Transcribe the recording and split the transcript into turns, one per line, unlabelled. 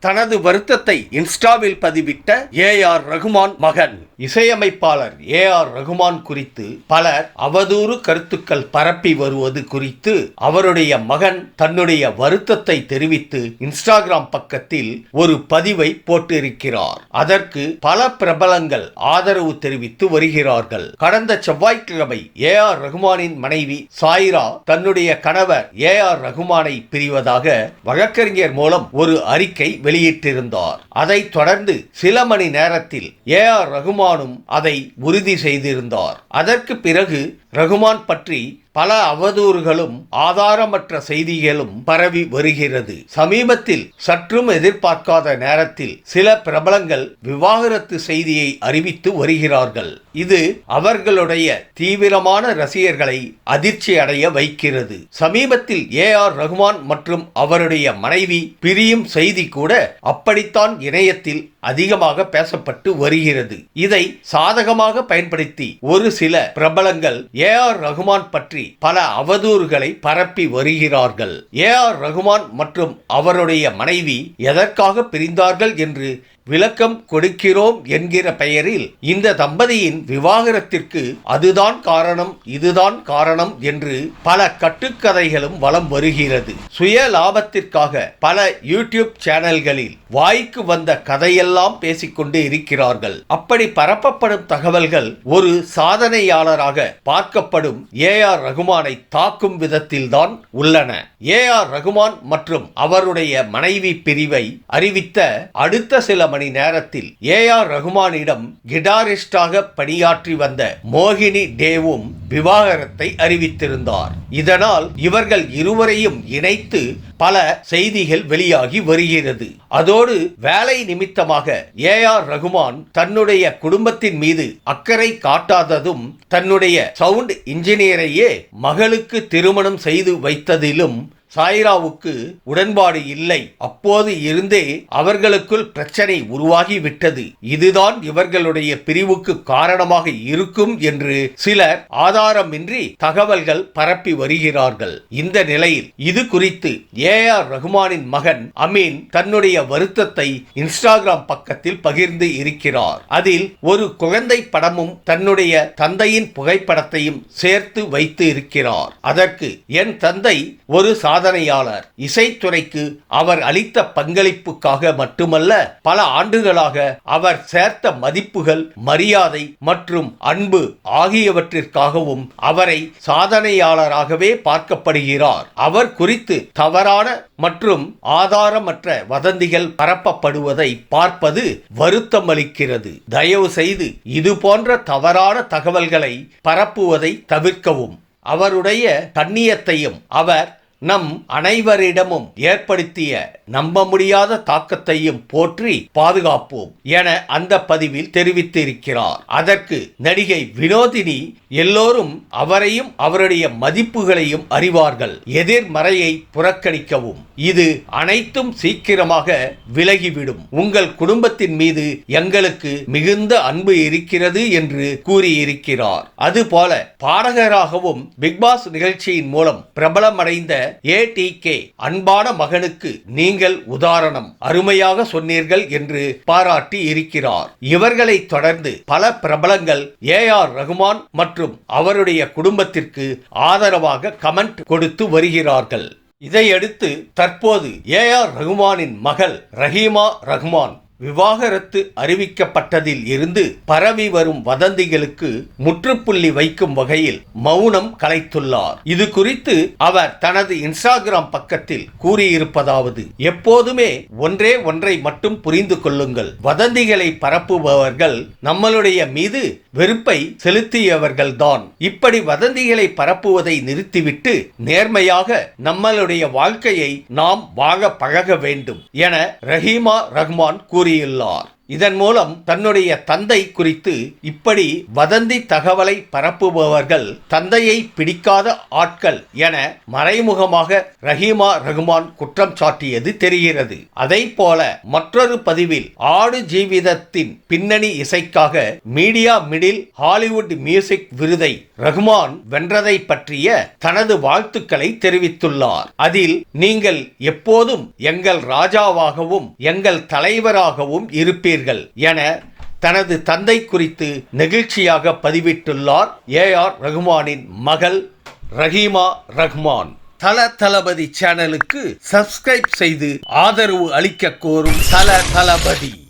தனது வருத்தத்தை இன்ஸ்டாவில் பதிவிட்ட ஏ ஆர் ரகுமான் மகன். இசையமைப்பாளர் ஏ ஆர் ரகுமான் குறித்து பலர் அவதூறு கருத்துக்கள் பரப்பி வருவது குறித்து அவருடைய மகன் தன்னுடைய வருத்தத்தை தெரிவித்து இன்ஸ்டாகிராம் பக்கத்தில் ஒரு பதிவை போட்டிருக்கிறார். அதற்கு பல பிரபலங்கள் ஆதரவு தெரிவித்து வருகிறார்கள். கடந்த செவ்வாய்க்கிழமை ஏ ஆர் ரகுமானின் மனைவி சாய்ரா தன்னுடைய கணவர் ஏ ஆர் ரகுமானை பிரிவதாக வழக்கறிஞர் மூலம் ஒரு அறிக்கை வெளியிட்டிருந்தார். அதைத் தொடர்ந்து சில மணி நேரத்தில் ஏ ஆர் ரகுமானும் அதை உறுதி செய்திருந்தார். அதற்கு பிறகு ரகுமான் பற்றி பல அவதூறுகளும் ஆதாரமற்ற செய்திகளும் பரவி வருகிறது. சமீபத்தில் சற்றும் எதிர்பார்க்காத நேரத்தில் சில பிரபலங்கள் விவாகரத்து செய்தியை அறிவித்து வருகிறார்கள். இது அவர்களுடைய தீவிரமான ரசிகர்களை அதிர்ச்சி அடைய வைக்கிறது. சமீபத்தில் ஏ ஆர் ரகுமான் மற்றும் அவருடைய மனைவி பிரியும் செய்தி கூட அப்படித்தான் இணையத்தில் அதிகமாக பேசப்பட்டு வருகிறது. இதை சாதகமாக பயன்படுத்தி ஒரு சில பிரபலங்கள் ஏ ஆர் ரகுமான் பற்றி பல அவதூறுகளை பரப்பி வருகிறார்கள். ஏ ஆர் ரகுமான் மற்றும் அவருடைய மனைவி எதற்காக பிரிந்தார்கள் என்று விளக்கம் கொடுக்கிறோம் என்கிற பெயரில் இந்த தம்பதியின் விவாகரத்திற்கு அதுதான் காரணம் இதுதான் காரணம் என்று பல கட்டுக்கதைகளும் வலம் வருகிறது. சுய லாபத்திற்காக பல யூடியூப் சேனல்களில் வாய்க்கு வந்த கதையெல்லாம் பேசிக்கொண்டு இருக்கிறார்கள். அப்படி பரப்பப்படும் தகவல்கள் ஒரு சாதனையாளராக பார்க்கப்படும் ஏ ஆர் ரகுமானை தாக்கும் விதத்தில்தான் உள்ளன. ஏ ஆர் ரகுமான் மற்றும் அவருடைய மனைவி பிரிவை அறிவித்த அடுத்த சில மணி நேரத்தில் ஏ ஆர் ரகுமானிடம் கிடாரிஸ்டாக பணியாற்றி வந்த மோகினி டேவும் விவாகரத்தை அறிவித்திருந்தார். இதனால் இவர்கள் இருவரையும் இணைத்து பல செய்திகள் வெளியாகி வருகிறது. அதோடு வேலை நிமித்தமாக ஏ ஆர் ரகுமான் தன்னுடைய குடும்பத்தின் மீது அக்கறை காட்டாததும் தன்னுடைய சவுண்ட் இன்ஜினியரையே மகளுக்கு திருமணம் செய்து வைத்ததிலும் சாய்ராவுக்கு உடன்பாடு இல்லை. அப்போது இருந்தே அவர்களுக்குள் பிரச்சனை உருவாகி விட்டது இதுதான் இவர்களுடைய பிரிவுக்கு காரணமாக இருக்கும் என்று சிலர் ஆதாரமின்றி தகவல்கள் பரப்பி வருகிறார்கள். இந்த நிலையில் இது குறித்து ஏ ஆர் ரகுமானின் மகன் அமீன் தன்னுடைய வருத்தத்தை இன்ஸ்டாகிராம் பக்கத்தில் பகிர்ந்து இருக்கிறார். அதில் ஒரு குழந்தை படமும் தன்னுடைய தந்தையின் புகைப்படத்தையும் சேர்த்து வைத்து இருக்கிறார். அதற்கு என் தந்தை ஒரு சாதனையாளர். இசைத்துறைக்கு அவர் அளித்த பங்களிப்புக்காக மட்டுமல்ல பல ஆண்டுகளாக அவர் சேர்த்த மதிப்புகள் மரியாதை மற்றும் அன்பு ஆகியவற்றிற்காகவும் அவரை சாதனையாளராகவே பார்க்கப்படுகிறார். அவர் குறித்து தவறான மற்றும் ஆதாரமற்ற வதந்திகள் பரப்பப்படுவதை பார்ப்பது வருத்தமளிக்கிறது. தயவு செய்து இது போன்ற தவறான தகவல்களை பரப்புவதை தவிர்க்கவும். அவருடைய கண்ணியத்தையும் அவர் நம் அனைவரிடமும் ஏற்படுத்திய நம்ப முடியாத தாக்கத்தையும் போற்றி பாதுகாப்போம் என அந்த பதிவில் தெரிவித்திருக்கிறார். அதற்கு நடிகை வினோதினி எல்லோரும் அவரையும் அவருடைய மதிப்புகளையும் அறிவார்கள். எதிர்மறையை புறக்கணிக்கவும். இது அனைத்தும் சீக்கிரமாக விலகிவிடும். உங்கள் குடும்பத்தின் மீது எங்களுக்கு மிகுந்த அன்பு இருக்கிறது என்று கூறியிருக்கிறார். அதுபோல பாடகராகவும் பிக்பாஸ் நிகழ்ச்சியின் மூலம் பிரபலமடைந்த ஏடிகே அன்பான மகனுக்கு நீங்கள் உதாரணம். அருமையாக சொன்னீர்கள் என்று பாராட்டி இருக்கிறார். இவர்களை தொடர்ந்து பல பிரபலங்கள் ஏ ஆர் ரகுமான் மற்றும் அவருடைய குடும்பத்திற்கு ஆதரவாக கமெண்ட் கொடுத்து வருகிறார்கள். இதையடுத்து தற்போது ஏ ஆர் ரகுமானின் மகள் ரஹீமா ரஹ்மான் விவாகரத்து அறிவிக்கப்பட்டதில் இருந்து பரவி வரும் வதந்திகளுக்கு முற்றுப்புள்ளி வைக்கும் வகையில் மௌனம் கலைத்துள்ளார். இது குறித்து அவர் தனது இன்ஸ்டாகிராம் பக்கத்தில் கூறியிருப்பதாவது எப்போதுமே ஒன்றே ஒன்றை மட்டும் புரிந்து கொள்ளுங்கள். வதந்திகளை பரப்புபவர்கள் நம்மளுடைய மீது வெறுப்பை செலுத்தியவர்கள்தான். இப்படி வதந்திகளை பரப்புவதை நிறுத்திவிட்டு நேர்மையாக நம்மளுடைய வாழ்க்கையை நாம் வாழ பழக வேண்டும் என ரஹீமா ரஹ்மான் கூறியுள்ளார் இதன் மூலம் தன்னுடைய தந்தை குறித்து இப்படி வதந்தி தகவலை பரப்புபவர்கள் தந்தையை பிடிக்காத ஆட்கள் என மறைமுகமாக ரஹீமா ரகுமான் குற்றம் சாட்டியது தெரிகிறது. அதை போல மற்றொரு பதிவில் ஆடு ஜீவிதத்தின் பின்னணி இசைக்காக மீடியா மிடில் ஹாலிவுட் மியூசிக் விருதை ரகுமான் வென்றதை பற்றிய தனது வாழ்த்துக்களை தெரிவித்துள்ளார். அதில் நீங்கள் எப்போதும் எங்கள் ராஜாவாகவும் எங்கள் தலைவராகவும் இருப்பீர்கள். என தனது தந்தை குறித்து நெகிழ்ச்சியாக பதிவிட்டுள்ளார் ஏ ஆர் ரகுமானின் மகள் ரஹீமா ரஹ்மான். தல தளபதி சேனலுக்கு சப்ஸ்கிரைப் செய்து ஆதரவு அளிக்க கோரும் தல தளபதி.